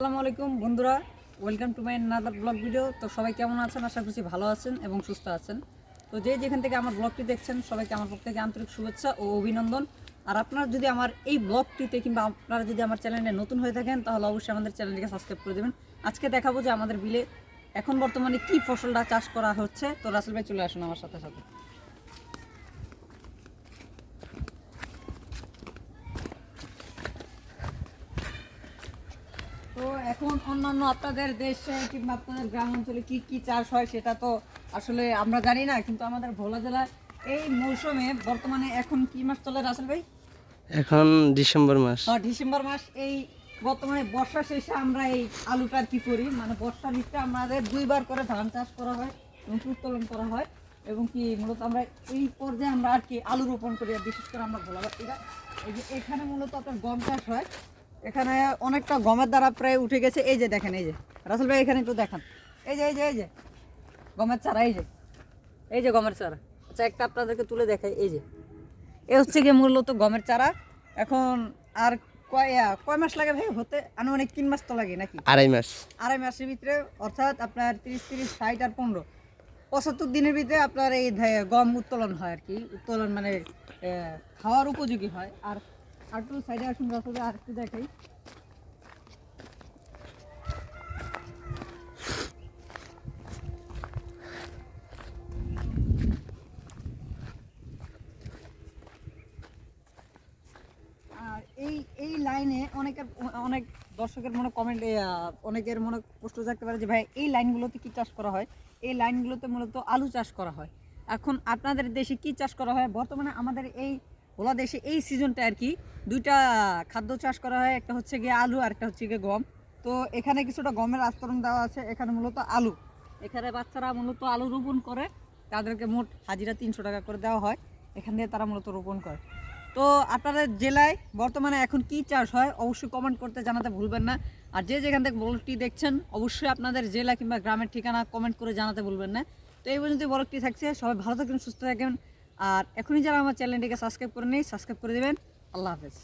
আসসালামু আলাইকুম বন্ধুরা welcome to my another blog video তো সবাই কেমন আছেন? আশা করছি ভালো আছেন এবং সুস্থ আছেন। তো যে যেখান থেকে আমার ব্লগটি দেখছেন, সবাইকে আমার পক্ষ থেকে আন্তরিক শুভেচ্ছা ও অভিনন্দন। আর আপনারা যদি আমার এই ব্লগটিতে কিংবা আপনারা যদি আমার চ্যানেলে নতুন হয়ে থাকেন, তাহলে অবশ্যই আমাদের চ্যানেলটিকে সাবস্ক্রাইব করে দেবেন। আজকে দেখাবো যে আমাদের বিলে এখন বর্তমানে কি ফসলটা চাষ করা হচ্ছে। তো রাসেল ভাই চলে আসুন আমার সাথে সাথে। তো এখন অন্যান্য আপনাদের দেশে কিংবা আপনাদের গ্রাম অঞ্চলে কি কি চাষ হয় সেটা তো আসলে আমরা জানি না কিন্তু আমাদের ভোলা জেলায় এই মৌসুমে বর্তমানে এখন কি মাস চলে রাসেল ভাই? এখন ডিসেম্বর মাস। আহ, ডিসেম্বর মাস। এই বর্তমানে বর্ষা শেষে আমরা এই আলুটা কি করি? মানে বর্ষা ঋতুতে আমাদের দুইবার করে ধান চাষ করা হয় এবং উত্তোলন করা হয় এবং কি মূলত আমরা এই পর্যায়ে আমরা আর কি আলু রোপণ করি বিশেষ করে আমরা ভোলা এই যে এখানে মূলত আপনার গম চাষ হয়। এখানে অনেকটা গমের দ্বারা প্রায় উঠে গেছে। এই যে দেখেন এই যে। রাসেল ভাই এখানে একটু দেখান। এই যে এই যে এই যে। গমের চারা এই যে। এই যে গমের চারা। আচ্ছা একটা আপনাদেরকে তুলে দেখাই। এই যে। এ হচ্ছে গিয়ে মূলত গমের চারা। এখন আর কয় কয় মাস লাগে ভাই? হতে আনুমানিক তিন মাস তো লাগে নাকি? আড়াই মাস। আড়াই মাসের ভিতরে অর্থাৎ আপনার তিরিশ তিরিশ ষাট আর পনেরো। পঁচাত্তর দিনের ভিতরে আপনার এই গম উত্তোলন হয় আর কি। উত্তোলন মানে খাওয়ার উপযোগী হয়। আর একটু সাইডে আসুন রাস্তাতে আর একটু দেখাই। আর এই এই লাইনে অনেকের, অনেক দর্শকের মনে কমেন্ট অনেকের মনে প্রশ্ন থাকতে পারে যে, ভাই, এই লাইনগুলোতে কি চাষ করা হয়? এই লাইনগুলোতে মূলত আলু চাষ করা হয়। এখন আপনাদের দেশে কি চাষ করা হয়? বর্তমানে আমাদের এই ওলা দেশে এই সিজনটা আর কি দুইটা খাদ্য চাষ করা হয়, একটা হচ্ছে গিয়ে আলু আর একটা হচ্ছে গিয়ে গম। তো এখানে কিছুটা গমের আস্তরণ দেওয়া আছে, এখানে মূলত আলু। এখানে বাচ্চারা মূলত আলু রোপণ করে, তাদেরকে মোট হাজিরা তিনশো টাকা করে দেওয়া হয়, এখান দিয়ে তারা মূলত রোপণ করে। তো আপনাদের জেলায় বর্তমানে এখন কি চাষ হয় অবশ্যই কমেন্ট করতে জানাতে ভুলবেন না। আর যে যেখান থেকে ব্লগটি দেখছেন, অবশ্যই আপনাদের জেলা কিংবা গ্রামের ঠিকানা কমেন্ট করে জানাতে ভুলবেন না। তো এই পর্যন্ত ব্লগটি থাকছে, সবাই ভালো থাকবেন, সুস্থ থাকবেন। আর এখনই যারা আমার চ্যানেলটিকে সাবস্ক্রাইব করে নেই সাবস্ক্রাইব করে দেবেন। আল্লাহ হাফেজ।